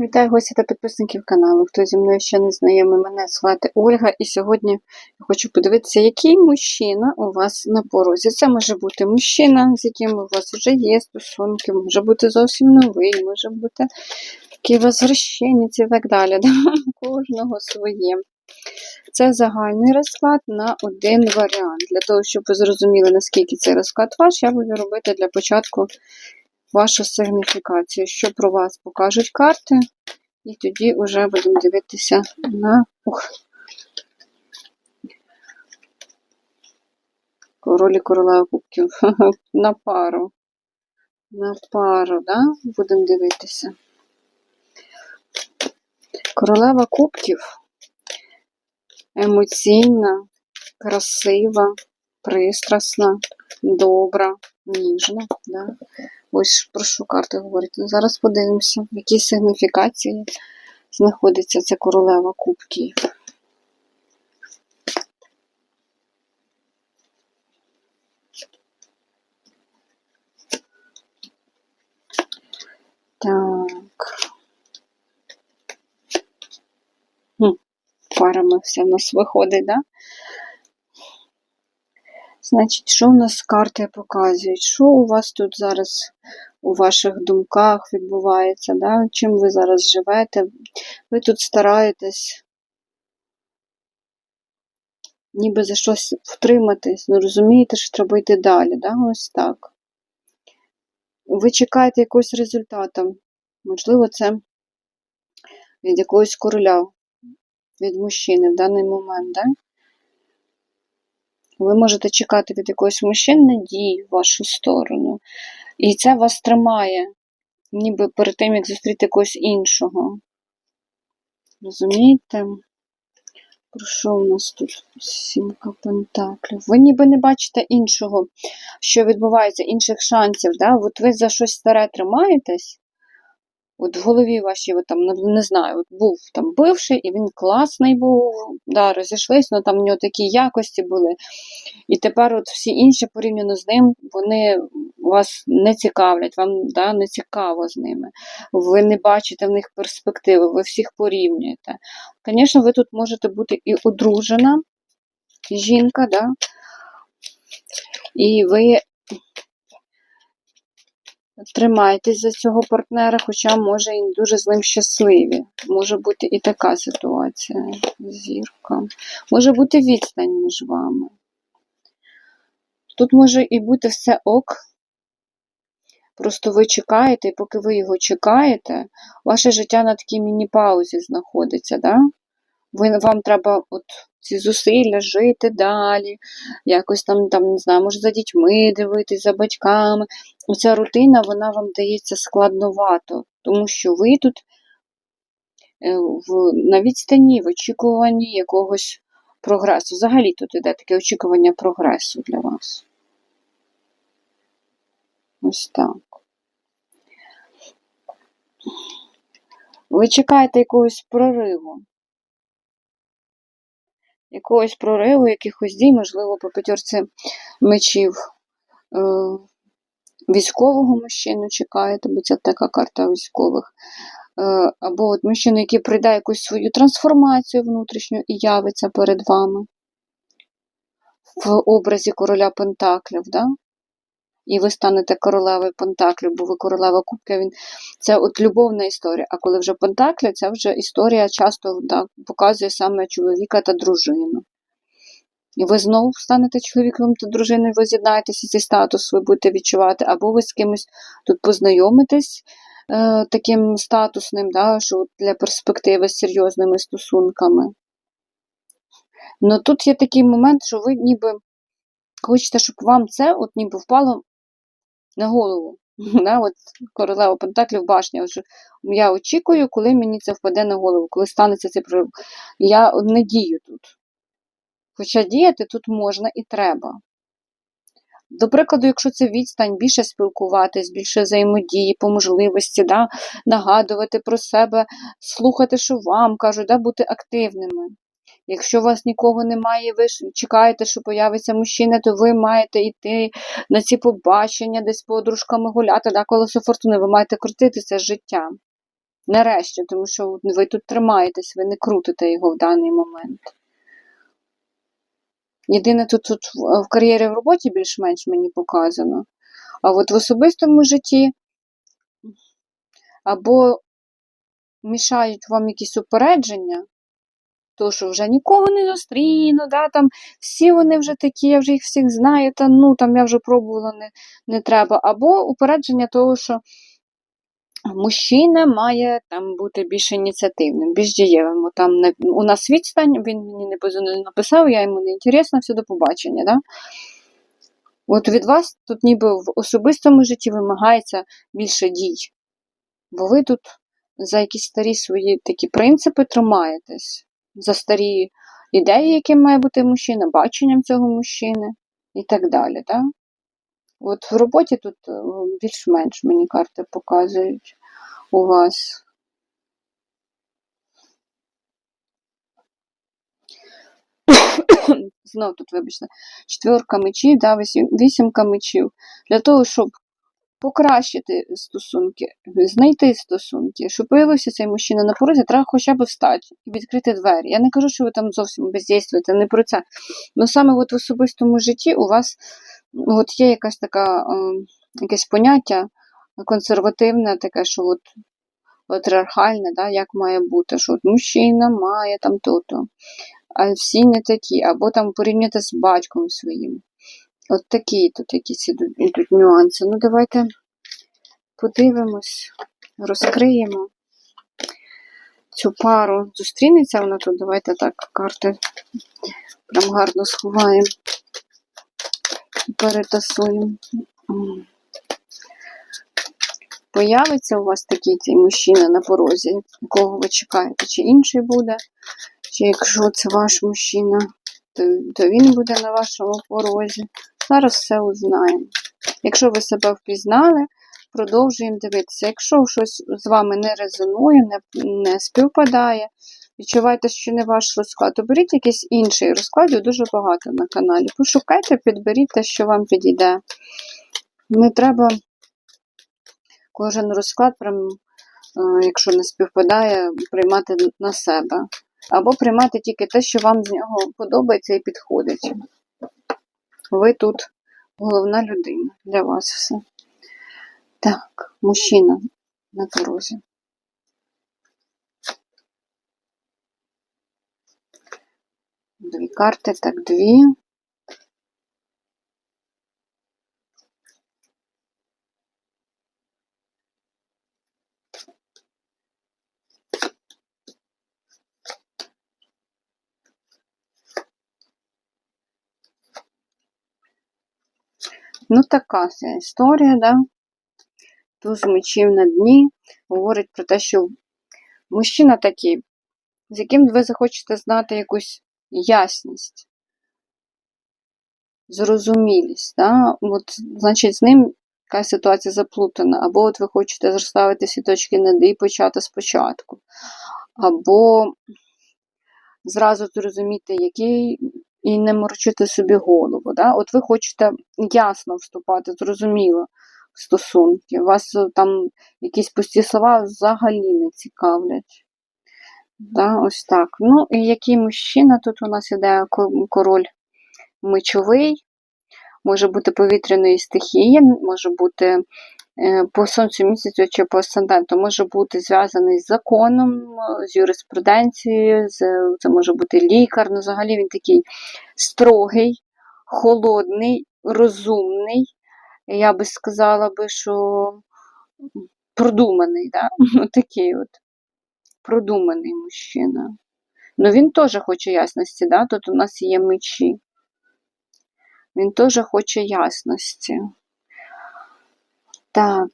Вітаю гості та підписників каналу. Хто зі мною ще не знайомий, мене звати Ольга, і сьогодні я хочу подивитися, який мужчина у вас на порозі. Це може бути мужчина, з яким у вас вже є стосунки, може бути зовсім новий, може бути такий возвращенець і так далі. У Кожного своє. Це загальний розклад на один варіант. Для того, щоб ви зрозуміли, наскільки цей розклад ваш, я буду робити для початку вашу сигніфікацію, що про вас покажуть карти, і тоді вже будемо дивитися на Ух. королі королева кубків. На пару. На пару, да? Будемо дивитися. Королева кубків емоційна, красива, пристрасна, добра, ніжна. Да? Ось про що карти говорять. Ну, зараз подивимося, в якій сигніфікації знаходиться ця королева кубків. Так. Парами все в нас виходить, да? Значить, що в нас карти показують? Що у вас тут зараз у ваших думках відбувається? Да? Чим ви зараз живете? Ви тут стараєтесь ніби за щось втриматись, ну розумієте, що треба йти далі, да? ось так. Ви чекаєте якогось результату. Можливо, це від якогось короля, від мужчини в даний момент, да? Ви можете чекати від якогось мужчини дій в вашу сторону. І це вас тримає, ніби перед тим, як зустріти когось іншого. Розумієте? Про що у нас тут? Сімка пентаклів. Ви ніби не бачите іншого, що відбувається, інших шансів. Да? От ви за щось старе тримаєтесь, От в голові вашій, от там, не знаю, от був там бивший, і він класний був, да, розійшлись, але там в нього такі якості були. І тепер от всі інші порівняно з ним, вони вас не цікавлять, вам да, не цікаво з ними. Ви не бачите в них перспективи, ви всіх порівнюєте. Звісно, ви тут можете бути і одружена жінка, да? і ви тримайтесь за цього партнера, хоча, може, і дуже з ним щасливі. Може бути і така ситуація. Зірка. Може бути відстань між вами. Тут може і бути все ок. Просто ви чекаєте, і поки ви його чекаєте, ваше життя на такій міні-паузі знаходиться. Да? Ви, Вам треба от ці зусилля жити далі, якось там, там, не знаю, може за дітьми дивитись, за батьками. Оця рутина, вона вам дається складновато, тому що ви тут е, на відстані, в очікуванні якогось прогресу. Взагалі тут іде таке очікування прогресу для вас. Ось так. Ви чекаєте якогось прориву якогось прориву, якихось дій, можливо, по п'ятерці мечів е, військового мужчину чекаєте, бо це така карта військових. Е, або от мужчина, який прийде якусь свою трансформацію внутрішню і явиться перед вами в образі короля Пентаклів. Да? і ви станете королевою Пентаклів, бо ви королева Кубка, він це от любовна історія. А коли вже Пентаклі, це вже історія часто да, показує саме чоловіка та дружину. І ви знову станете чоловіком та дружиною, ви з'єднаєтеся, цей статус ви будете відчувати, або ви з кимось тут познайомитесь е, таким статусним, да, що для перспективи з серйозними стосунками. Ну тут є такий момент, що ви ніби хочете, щоб вам це от ніби впало на голову. Да, от Королева Пентаклів башня. Вже я очікую, коли мені це впаде на голову, коли станеться цей прорив. Я не дію тут. Хоча діяти тут можна і треба. До прикладу, якщо це відстань, більше спілкуватись, більше взаємодії, по можливості, да, нагадувати про себе, слухати, що вам кажуть, да, бути активними. Якщо у вас нікого немає, ви чекаєте, що появиться мужчина, то ви маєте йти на ці побачення, десь подружками гуляти, да, колесо фортуни, ви маєте крутитися з життя. Нарешті, тому що ви тут тримаєтесь, ви не крутите його в даний момент. Єдине, тут, тут в кар'єрі в роботі більш-менш мені показано. А от в особистому житті або мішають вам якісь упередження, то що вже нікого не зустріну, да, там всі вони вже такі, я вже їх всіх знаю, та ну там я вже пробувала, не, не треба. Або упередження того, що мужчина має там бути більш ініціативним, більш дієвим. Там у нас відстань, він мені не написав, я йому не інтересна, все до побачення. Да? От від вас тут ніби в особистому житті вимагається більше дій. Бо ви тут за якісь старі свої такі принципи тримаєтесь, за старі ідеї, яким має бути мужчина, баченням цього мужчини і так далі. Да? От в роботі тут е, більш-менш мені карти показують у вас. Знов тут, вибачте, четверка мечів, да, вісімка мечів. Для того, щоб покращити стосунки, знайти стосунки, щоб появився цей мужчина на порозі, треба хоча б встати і відкрити двері. Я не кажу, що ви там зовсім бездействуєте, не про це. Ну саме от в особистому житті у вас от є якась така, ем, якесь поняття консервативне, таке, що от патріархальне, да, як має бути, що от мужчина має там то-то, а всі не такі, або там порівняти з батьком своїм. От такі тут якісь ідуть, нюанси. Ну, давайте подивимось, розкриємо цю пару. Зустрінеться вона тут. Давайте так карти прям гарно сховаємо перетасуємо. Появиться у вас такий цей мужчина на порозі, якого ви чекаєте, чи інший буде, чи якщо це ваш мужчина, то, то він буде на вашому порозі. Зараз все узнаємо. Якщо ви себе впізнали, продовжуємо дивитися. Якщо щось з вами не резонує, не, не співпадає, відчуваєте, що не ваш розклад, то беріть якийсь інший розклад, дуже багато на каналі. Пошукайте, підберіть те, що вам підійде. Не треба кожен розклад, прям, е, якщо не співпадає, приймати на себе. Або приймати тільки те, що вам з нього подобається і підходить. Ви тут головна людина для вас все. Так, мужчина на порозі. Дві карти, так, дві. Ну, така ця історія, да? Туз мечів на дні говорить про те, що мужчина такий, з яким ви захочете знати якусь ясність, зрозумілість. Да? От, значить, з ним якась ситуація заплутана, або от ви хочете розставити всі точки над і почати спочатку, або зразу зрозуміти, який і не морочити собі голову. Да? От ви хочете ясно вступати, зрозуміло в стосунки. Вас е, там якісь пусті слова взагалі не цікавлять. Да, ось так. Ну, і який мужчина тут у нас іде король мечовий, може бути повітряної стихії, може бути е, по сонцю місяцю чи по асценденту, може бути зв'язаний з законом, з юриспруденцією, з, це може бути лікар. Ну, взагалі він такий строгий, холодний, розумний. Я би сказала би, що продуманий, да? ну, такий от продуманий мужчина. Ну він теж хоче ясності, да? тут у нас є мечі. Він теж хоче ясності. Так.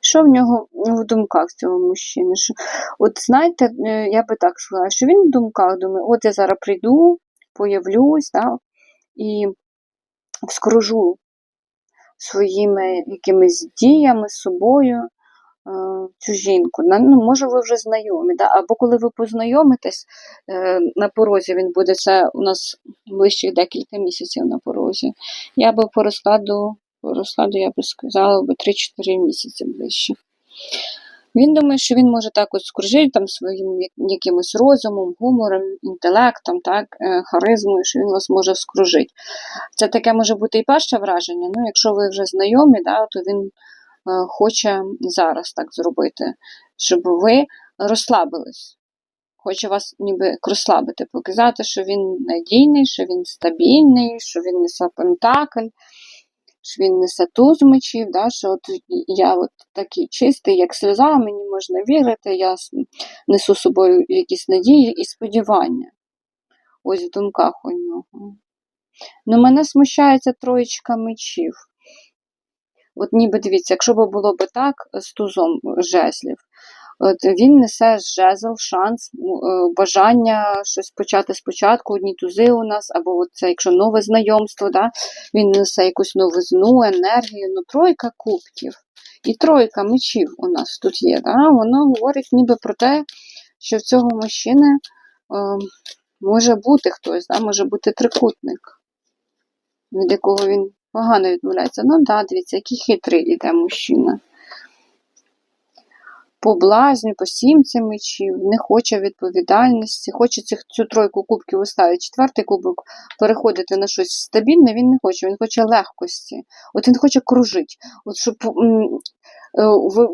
Що в нього в думках цього мужчини? Що, от знаєте, е, я би так сказала, що він в думках думає, от я зараз прийду, появлюсь, да, і вскружу своїми якимись діями собою цю жінку. Ну, може, ви вже знайомі, да? або коли ви познайомитесь е, на порозі, він буде це у нас ближчих декілька місяців на порозі. Я би по розкладу, по розкладу я би сказала би 3-4 місяці ближче. Він думає, що він може так от скружити там своїм якимось розумом, гумором, інтелектом, так, е, харизмою, що він вас може скружити. Це таке може бути і перше враження. Ну, якщо ви вже знайомі, да, то він е, хоче зараз так зробити, щоб ви розслабились. Хоче вас ніби розслабити, показати, що він надійний, що він стабільний, що він несе пентакль, що він несе туз мечів, да, що от я от такий чистий, як сльоза, мені можна вірити, я несу з собою якісь надії і сподівання. Ось в думках у нього. Ну, мене смущається троєчка мечів. От ніби дивіться, якщо б було б так з тузом жезлів, от він несе жезл, шанс, е, бажання щось почати спочатку, одні тузи у нас, або от це, якщо нове знайомство, да? він несе якусь новизну, енергію, ну тройка кубків. І тройка мечів у нас тут є. Да? Воно говорить ніби про те, що в цього мужчини е, може бути хтось, да? може бути трикутник, від якого він погано відмовляється. Ну да, дивіться, який хитрий іде мужчина. По блазню, по сімці мечів, не хоче відповідальності, хоче цих, цю тройку кубків оставити. Четвертий кубок переходити на щось стабільне, він не хоче, він хоче легкості. От він хоче кружити. От щоб е, ви,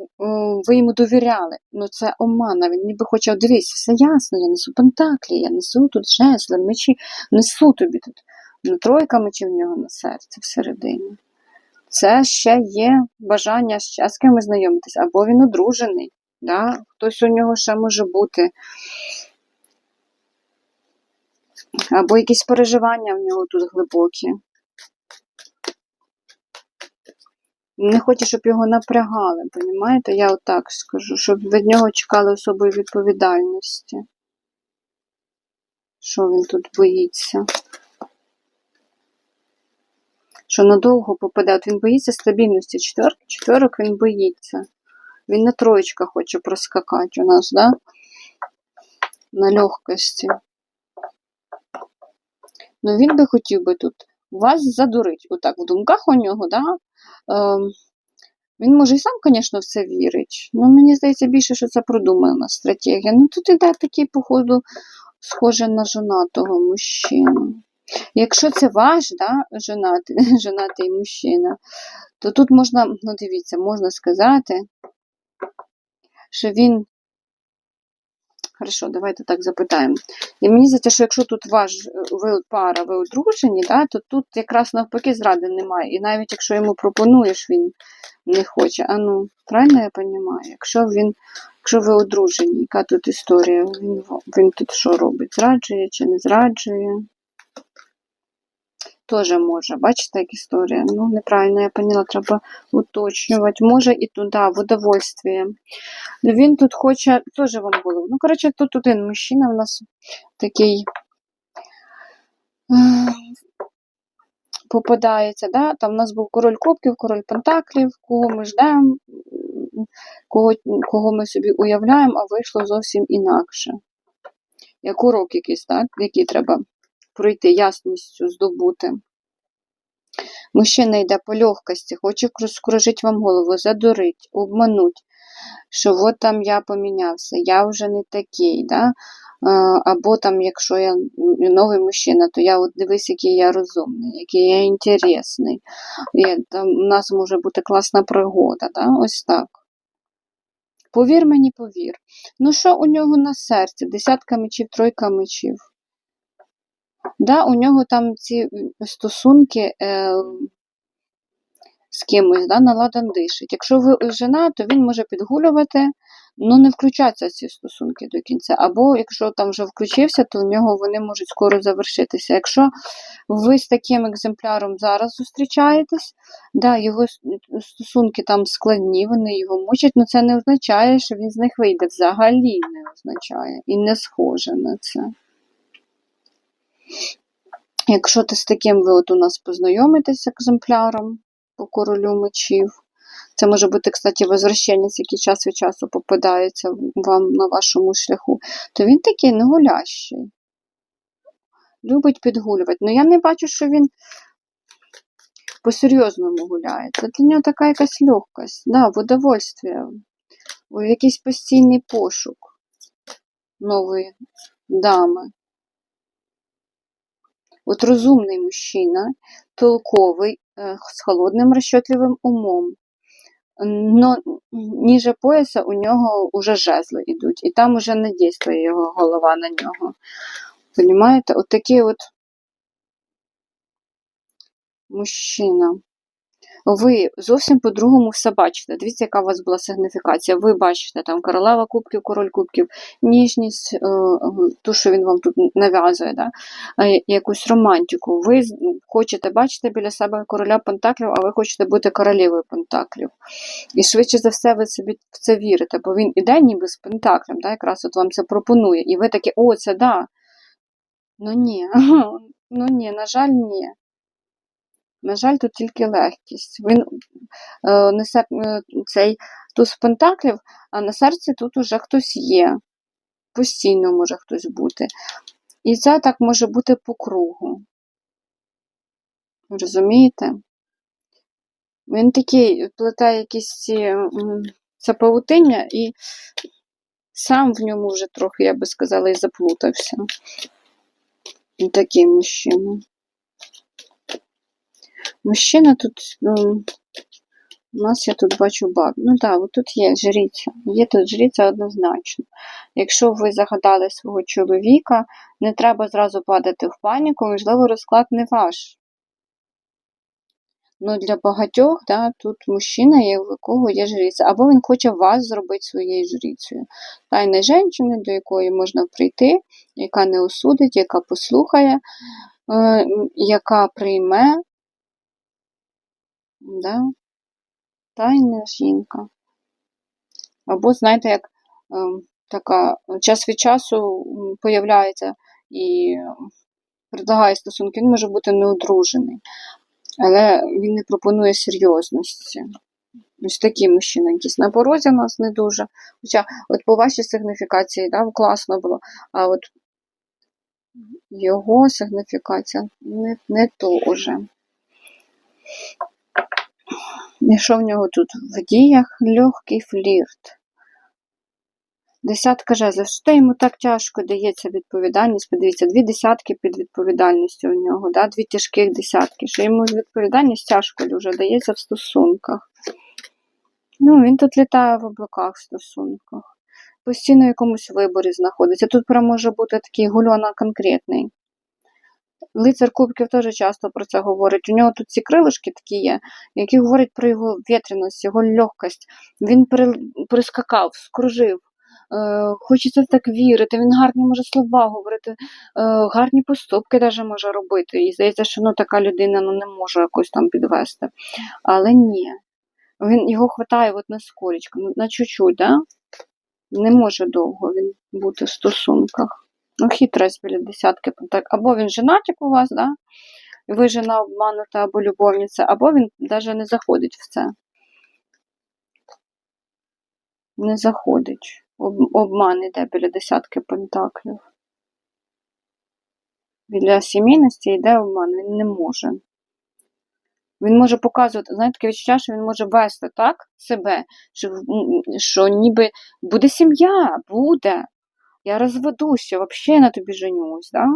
ви йому довіряли. Ну це омана. Він ніби хоче, дивись, все ясно, я несу пентаклі, я несу тут жезли, мечі, несу тобі тут. Ну, тройка мечів в нього на серці всередині. Це ще є бажання ще з кимось знайомитись, або він одружений, да? хтось у нього ще може бути. Або якісь переживання в нього тут глибокі. Не хоче, щоб його напрягали, понімаєте? Я отак скажу, щоб від нього чекали особої відповідальності. Що він тут боїться? Що надовго попаде. Він боїться стабільності четверки, четверок він боїться. Він на троєчках хоче проскакати у нас, да? На легкості. Ну він би хотів би тут вас задурить. Отак в думках у нього, да? Ем, він може і сам, звісно, в це вірить. Ну, мені здається, більше, що це продумана стратегія. Ну, тут іде такий, походу, схоже на жонатого мужчину. Якщо це ваш, да, женатий, женатий мужчина, то тут можна, ну дивіться, можна сказати, що він. Хорошо, давайте так запитаємо. І мені здається, що якщо тут ваш ви пара, ви одружені, да, то тут якраз навпаки зради немає. І навіть якщо йому пропонуєш, він не хоче. А ну, правильно я розумію? Якщо він, якщо ви одружені, яка тут історія? Він, він тут що робить? Зраджує чи не зраджує? Тоже може. Бачите, як історія? Ну, неправильно я поняла, треба уточнювати. Може і туди, в удовольствие. Він тут хоче, теж вам голову. Ну, коротше, тут один мужчина у нас такий е, попадається. Да? Там у нас був король кубків, король пентаклів, кого ми ждемо, кого, кого ми собі уявляємо, а вийшло зовсім інакше. Як урок якийсь, так? який треба пройти ясністю, здобути. Мужчина йде по легкості, хоче скружити вам голову, задурить, обмануть, що от там я помінявся, я вже не такий. Да? Або там, якщо я новий мужчина, то я от дивись, який я розумний, який я інтересний. Я, там, у нас може бути класна пригода. Да? Ось так. Повір мені, повір. Ну, що у нього на серці? Десятка мечів, тройка мечів. Да, у нього там ці стосунки е, з кимось, да, наладан дишить. Якщо ви жена, то він може підгулювати, ну не включатися в ці стосунки до кінця. Або якщо там вже включився, то у нього вони можуть скоро завершитися. Якщо ви з таким екземпляром зараз зустрічаєтесь, да, його стосунки там складні, вони його мучать, але це не означає, що він з них вийде. Взагалі не означає і не схоже на це. Якщо ти з таким ви от у нас познайомитесь екземпляром по королю мечів, це може бути, кстати, возвращенець, який час від часу попадається вам на вашому шляху, то він такий негулящий. Любить підгулювати. Ну я не бачу, що він по-серйозному гуляє. Це для нього така якась легкость, да, в удовольствие. у якийсь постійний пошук нової дами. От розумний мужчина, толковий, с з холодним розчетливим умом. Но ніже пояса у нього вже жезли йдуть, і там уже не дійствує його голова на нього. Понімаєте? От такий от мужчина. Ви зовсім по-другому все бачите. Дивіться, яка у вас була сигніфікація. Ви бачите там королева кубків, король кубків, ніжність, е, ту, що він вам тут нав'язує, да? якусь романтику. Ви хочете бачити біля себе короля Пентаклів, а ви хочете бути королевою Пентаклів. І швидше за все ви собі в це вірите, бо він іде ніби з Пентаклем, да? якраз от вам це пропонує. І ви такі, о, це да. Ну ні, ну ні, на жаль, ні. На жаль, тут тільки легкість. Він е, несе е, цей туз пентаклів, а на серці тут уже хтось є. Постійно може хтось бути. І це так може бути по кругу. Розумієте? Він такий плете якісь ці, це павутиння, і сам в ньому вже трохи, я би сказала, і заплутався. І такий мужчина. Мужчина тут, ну, у нас я тут бачу баб. Ну так, от тут є жриця. Є тут жриця однозначно. Якщо ви загадали свого чоловіка, не треба зразу падати в паніку, можливо, розклад не ваш. Ну, для багатьох, да, тут мужчина є, у якого є жриця. Або він хоче вас зробити своєю жрицею. Тайна жінки, до якої можна прийти, яка не осудить, яка послухає, е, яка прийме. Да? Тайна жінка. Або, знаєте, як ем, така час від часу появляється і предлагає стосунки, він може бути неодружений, але він не пропонує серйозності. Ось такий мужчина якийсь на порозі у нас не дуже. Хоча, от по вашій сигніфікації, да, класно було, а от його сигніфікація не, не то уже. Що в нього тут? В діях легкий флірт. Десятка жезлів. Що йому так тяжко дається відповідальність? Подивіться, дві десятки під відповідальністю у нього, да? дві тяжких десятки. Що йому відповідальність тяжко дуже дається в стосунках. Ну, він тут літає в облаках в стосунках. Постійно в якомусь виборі знаходиться. Тут прям може бути такий гульона конкретний. Лицар Кубків теж часто про це говорить. У нього тут ці крилишки такі є, які говорять про його вітряність, його легкость. Він прискакав, скружив. Е, хочеться так вірити, він гарні може слова говорити, е, гарні поступки даже може робити. І здається, що ну, така людина ну, не може якось там підвести. Але ні. Він, його хватає от на скорічку, на чуть-чуть, да? не може довго він бути в стосунках. Ну, хитрость біля десятки. Так, або він женатик у вас, да? ви жена обманута або любовниця, або він навіть не заходить в це. Не заходить. Обман іде біля десятки пентаклів. Біля сімейності йде обман, він не може. Він може показувати, знаєте, таке відчуття, що він може вести так себе, що, що ніби буде сім'я, буде. Я розведуся, взагалі на тобі женюсь, да?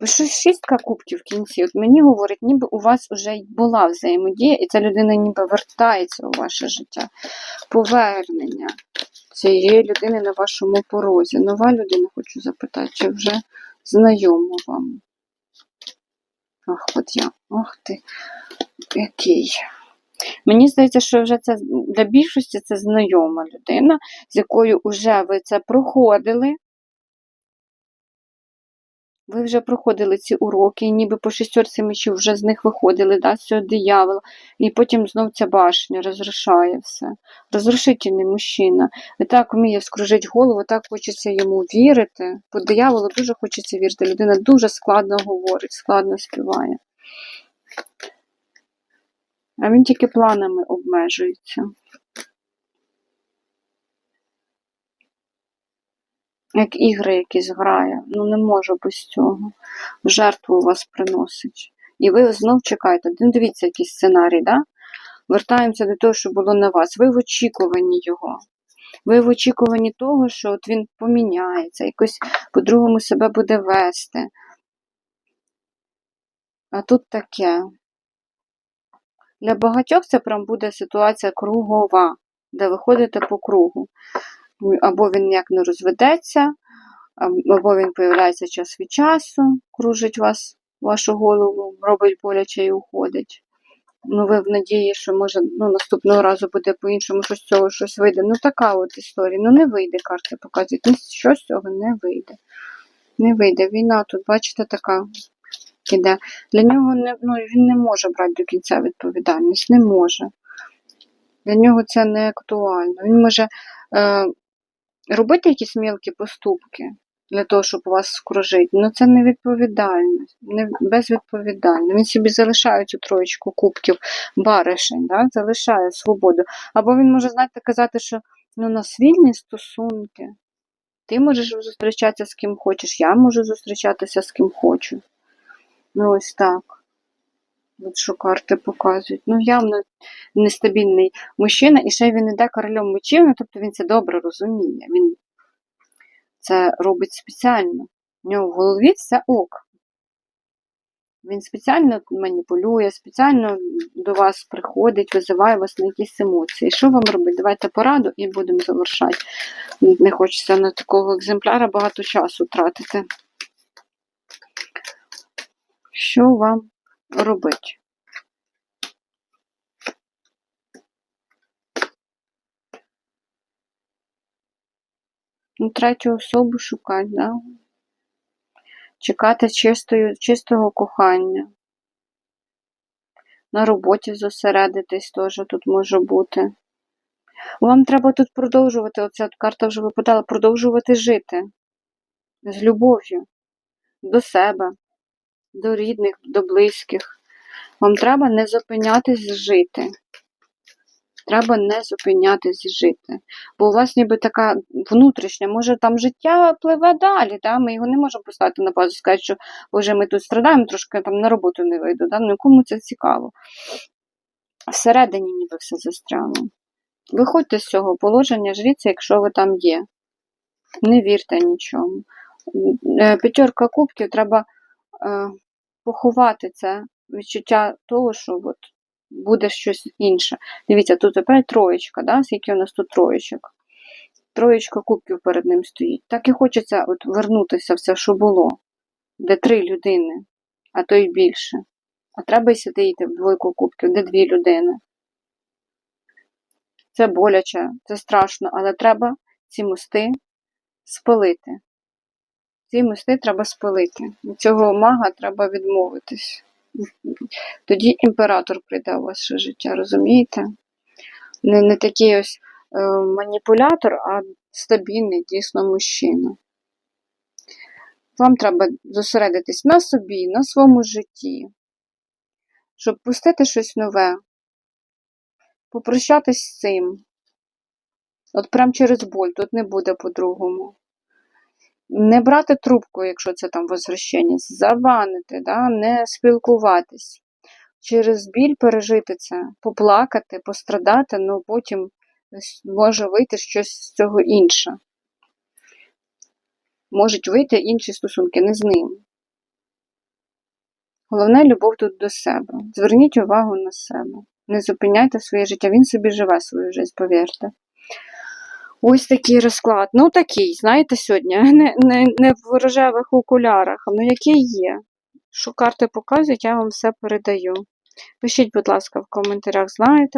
Ви що шістка кубків в кінці? От мені говорить, ніби у вас вже була взаємодія, і ця людина ніби вертається у ваше життя. Повернення цієї людини на вашому порозі. Нова людина, хочу запитати, чи вже знайома вам? Ах, от я, ах ти, який. Мені здається, що вже це для більшості це знайома людина, з якою вже ви це проходили. Ви вже проходили ці уроки, ніби по шістерці мечів вже з них виходили, да, з цього диявола, і потім знов ця башня розрушає все. Розрушительний мужчина. І так вміє скружити голову, так хочеться йому вірити. По дияволу дуже хочеться вірити. Людина дуже складно говорить, складно співає. А він тільки планами обмежується. Як ігри якісь грає. Ну не може без цього. Жертву вас приносить. І ви знов чекаєте. Ну, дивіться, який сценарій, да? вертаємося до того, що було на вас. Ви в очікуванні його. Ви в очікуванні того, що от він поміняється, якось по-другому себе буде вести. А тут таке. Для багатьох це прям буде ситуація кругова, де ви ходите по кругу. Або він ніяк не розведеться, або він появляється час від часу, кружить вас, вашу голову, робить боляче і уходить. Ну, ви в надії, що може ну, наступного разу буде по-іншому, що з цього щось вийде. Ну, така от історія. Ну, не вийде, карти показують. Ну, що цього не вийде. Не вийде. Війна тут, бачите, така іде. Для нього не, ну, він не може брати до кінця відповідальність, не може. Для нього це не актуально. Він може е, робити якісь мілкі поступки для того, щоб вас скружити, ну це не відповідально, не безвідповідально. Він собі залишає цю троєчку кубків баришень, да? залишає свободу. Або він може, знаєте, казати, що ну, у нас вільні стосунки. Ти можеш зустрічатися з ким хочеш, я можу зустрічатися з ким хочу. Ну, ось так. От що карти показують. Ну, явно нестабільний мужчина, і ще він іде королем мечів, ну, тобто він це добре розуміє. Він це робить спеціально. У нього в голові все ок. Він спеціально маніпулює, спеціально до вас приходить, визиває вас на якісь емоції. Що вам робити? Давайте пораду і будемо завершати. Не хочеться на такого екземпляра багато часу тратити. Що вам робити? Ну, третю особу шукати, да? Чекати чистою, чистого кохання. На роботі зосередитись теж тут може бути. Вам треба тут продовжувати, оця карта вже випадала, продовжувати жити з любов'ю до себе, до рідних, до близьких. Вам треба не зупинятись жити. Треба не зупинятись жити. Бо у вас ніби така внутрішня, може там життя пливе далі, да? ми його не можемо поставити на паузу, сказати, що Боже, ми тут страдаємо, трошки там на роботу не вийду. Да? Ну, кому це цікаво. Всередині ніби все застряло. Виходьте з цього положення, жріться, якщо ви там є. Не вірте нічому. Е, П'ятерка кубків треба поховати це відчуття того, що от буде щось інше. Дивіться, тут опять троєчка, да? скільки у нас тут троєчок. Троєчка кубків перед ним стоїть. Так і хочеться от вернутися все, що було, де три людини, а то й більше. А треба й сидіти в двойку кубків, де дві людини. Це боляче, це страшно, але треба ці мости спалити. Ці мости треба спалити. Від цього мага треба відмовитись. Тоді імператор прийде у ваше життя, розумієте? Не, не такий ось е, маніпулятор, а стабільний дійсно мужчина. Вам треба зосередитись на собі, на своєму житті, щоб пустити щось нове, попрощатись з цим. От прям через боль, тут не буде по-другому. Не брати трубку, якщо це там возвращенець, забанити, да? не спілкуватись. Через біль пережити це, поплакати, пострадати, але потім може вийти щось з цього інше. Можуть вийти інші стосунки, не з ним. Головне любов тут до себе. Зверніть увагу на себе. Не зупиняйте своє життя. Він собі живе свою життя, повірте. Ось такий розклад. Ну, такий, знаєте, сьогодні. Не не, не в рожевих окулярах, ну який є. Що карти показують, я вам все передаю. Пишіть, будь ласка, в коментарях, знаєте.